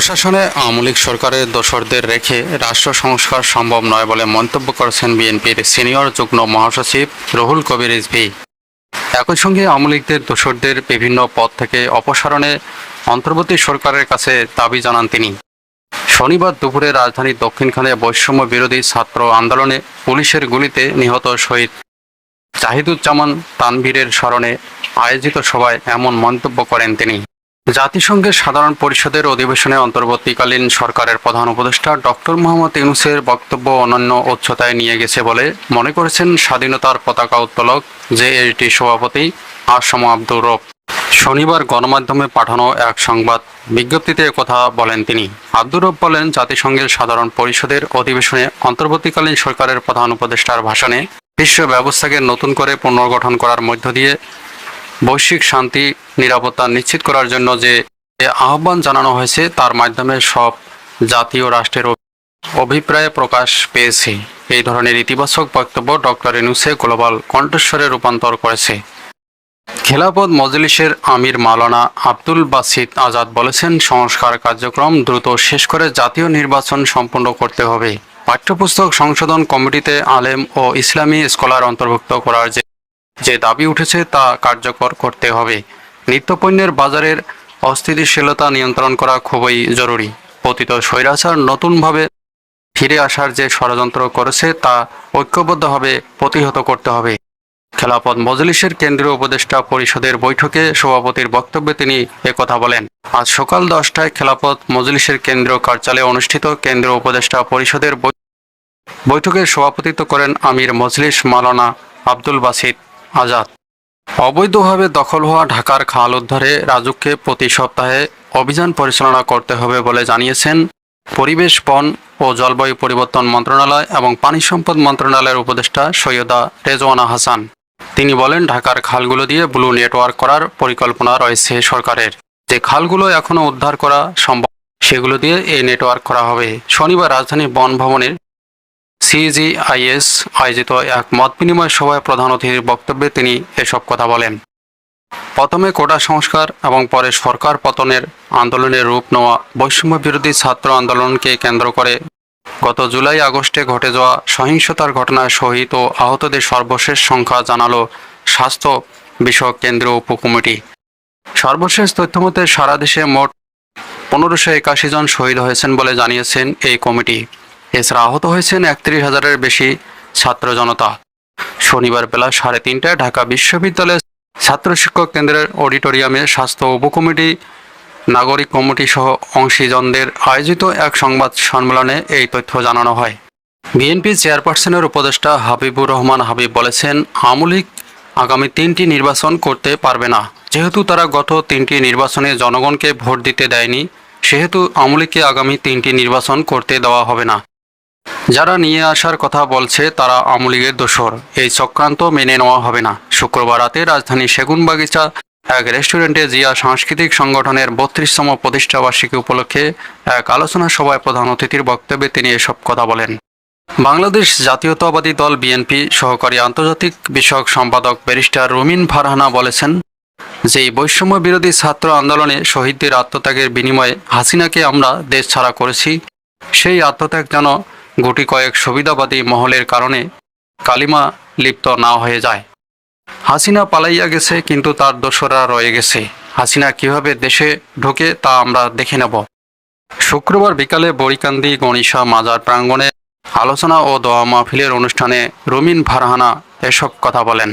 প্রশাসনে আওয়ামী লীগ সরকারের দোসরদের রেখে রাষ্ট্র সংস্কার সম্ভব নয় বলে মন্তব্য করেছেন বিএনপির সিনিয়র যুগ্ম মহাসচিব রহুল কবির রিজভী একই সঙ্গে আওয়ামী লীগদের দোসরদের বিভিন্ন পদ থেকে অপসারণে অন্তর্বর্তী সরকারের কাছে দাবি জানান তিনি। শনিবার দুপুরে রাজধানীর দক্ষিণখানে বৈষম্য বিরোধী ছাত্র আন্দোলনে পুলিশের গুলিতে নিহত শহীদ। জাহিদুজ্জামান তানভীরের স্মরণে আয়োজিত সভায় এমন মন্তব্য করেন তিনি। জাতিসংঘের সাধারণ পরিষদের অধিবেশনে অন্তর্বর্তীকালীন সরকারের প্রধান উপদেষ্টা ডক্টর মোহাম্মদ ইউনুসের বক্তব্য অনন্য উচ্চতায় নিয়ে গেছে বলে মনে করেছেন স্বাধীনতার পতাকা উত্তোলক জেএসডি সভাপতি আসম আব্দুর রব। শনিবার গণমাধ্যমে পাঠানো এক সংবাদ বিজ্ঞপ্তিতে কথা বলেন তিনি। আব্দুর রব বলেন, জাতিসংঘের সাধারণ পরিষদের অধিবেশনে অন্তর্বর্তীকালীন সরকারের প্রধান উপদেষ্টার ভাষণে বিশ্ব ব্যবস্থাকে নতুন করে পুনর্গঠন করার মধ্য দিয়ে বৈশ্বিক শান্তি, নিরাপত্তা নিশ্চিত করার জন্য যে আহ্বান জানানো হয়েছে, তার মাধ্যমে সব জাতীয় রাষ্ট্রের অভিপ্রায় প্রকাশ পেয়েছে। এই ধরনের ইতিবাচক বক্তব্য ডক্টর ইনুসে গ্লোবাল কণ্ঠস্বরে রূপান্তর করেছে। খেলাপথ মজলিসের আমির মালানা আব্দুল বাসিদ আজাদ বলেছেন, সংস্কার কার্যক্রম দ্রুত শেষ করে জাতীয় নির্বাচন সম্পন্ন করতে হবে। পাঠ্যপুস্তক সংশোধন কমিটিতে আলেম ও ইসলামী স্কলার অন্তর্ভুক্ত করার যে যে দাবি উঠেছে তা কার্যকর করতে হবে। নিত্যপণ্যের বাজারের অস্থিতিশীলতা নিয়ন্ত্রণ করা খুবই জরুরি। পতিত স্বৈরাচার নতুনভাবে ফিরে আসার যে ষড়যন্ত্র করেছে তা ঐক্যবদ্ধভাবে প্রতিহত করতে হবে। খেলাপথ মজলিসের কেন্দ্রীয় উপদেষ্টা পরিষদের বৈঠকে সভাপতির বক্তব্যে তিনি একথা বলেন। আজ সকাল দশটায় খেলাপথ মজলিসের কেন্দ্রীয় কার্যালয়ে অনুষ্ঠিত কেন্দ্রীয় উপদেষ্টা পরিষদের বৈঠকে সভাপতিত্ব করেন আমির মজলিস মালানা আব্দুল বাসিদ। আজাদ। অবৈধভাবে দখল হওয়া ঢাকার খাল উদ্ধারে রাজুককে প্রতি সপ্তাহে অভিযান পরিচালনা করতে হবে বলে জানিয়েছেন পরিবেশ, বন ও জলবায়ু পরিবর্তন মন্ত্রণালয় এবং পানি সম্পদ মন্ত্রণালয়ের উপদেষ্টা সৈয়দা রেজওয়ানা হাসান। তিনি বলেন, ঢাকার খালগুলো দিয়ে ব্লু নেটওয়ার্ক করার পরিকল্পনা রয়েছে সরকারের। যে খালগুলো এখনও উদ্ধার করা সম্ভব, সেগুলো দিয়ে এই নেটওয়ার্ক করা হবে। শনিবার রাজধানী বন ভবনের সিজিআইএস আয়োজিত এক মত বিনিময় সভায় প্রধান অতিথির বক্তব্যে তিনি এসব কথা বলেন। প্রথমে কোটা সংস্কার এবং পরে সরকার পতনের আন্দোলনের রূপ নেওয়া বৈষম্য বিরোধী ছাত্র আন্দোলনকে কেন্দ্র করে গত জুলাই আগস্টে ঘটে যাওয়া সহিংসতার ঘটনায় শহীদ ও আহতদের সর্বশেষ সংখ্যা জানালো স্বাস্থ্য বিষয়ক কেন্দ্রীয় উপকমিটি। সর্বশেষ তথ্যমতে সারা দেশে মোট পনেরোশো একাশি জন শহীদ হয়েছেন বলে জানিয়েছেন এই কমিটি। এছাড়া আহত হয়েছেন একত্রিশ হাজারের বেশি ছাত্র জনতা। শনিবার বেলা সাড়ে তিনটায় ঢাকা বিশ্ববিদ্যালয়ের ছাত্র শিক্ষক কেন্দ্রের অডিটোরিয়ামে স্বাস্থ্য উপকমিটি, নাগরিক কমিটি সহ অংশীজনদের আয়োজিত এক সংবাদ সম্মেলনে এই তথ্য জানানো হয়। বিএনপি চেয়ারপারসনের উপদেষ্টা হাবিবুর রহমান হাবিব বলেছেন আওয়ামী লীগ আগামী তিনটি নির্বাচন করতে পারবে না। যেহেতু তারা গত তিনটি নির্বাচনে জনগণকে ভোট দিতে দেয়নি, সেহেতু আওয়ামী আগামী তিনটি নির্বাচন করতে দেওয়া হবে না। যারা নিয়ে আসার কথা বলছে, তারা আওয়ামী লীগের দোসর এই চক্রান্ত মেনে নেওয়া হবে না। শুক্রবার রাতে রাজধানী সেগুনবাগিচা এক রেস্টুরেন্টে জিয়া সাংস্কৃতিক সংগঠনের বত্রিশতম প্রতিষ্ঠাবার্ষিকী উপলক্ষে এক আলোচনা সভায় প্রধান অতিথির বক্তব্যে তিনি এসব কথা বলেন। বাংলাদেশ জাতীয়তাবাদী দল বিএনপি সহকারী আন্তর্জাতিক বিষয়ক সম্পাদক ব্যারিস্টার রুমিন ফারহানা বলেছেন যে বৈষম্য বিরোধী ছাত্র আন্দোলনে শহীদদের আত্মত্যাগের বিনিময়ে হাসিনাকে আমরা দেশ ছাড়া করেছি। সেই আত্মত্যাগ যেন গুটি কয়েক সুবিধাবাদী মহলের কারণে কালিমা লিপ্ত না হয়ে যায়। হাসিনা পালাইয়া গেছে, কিন্তু তার দোসরা রয়ে গেছে। হাসিনা কীভাবে দেশে ঢোকে তা আমরা দেখে নেব। শুক্রবার বিকালে বরিকান্দি গণিসা মাজার প্রাঙ্গণে আলোচনা ও দোয়া মাহফিলের অনুষ্ঠানে রুমিন ফারহানা এসব কথা বলেন।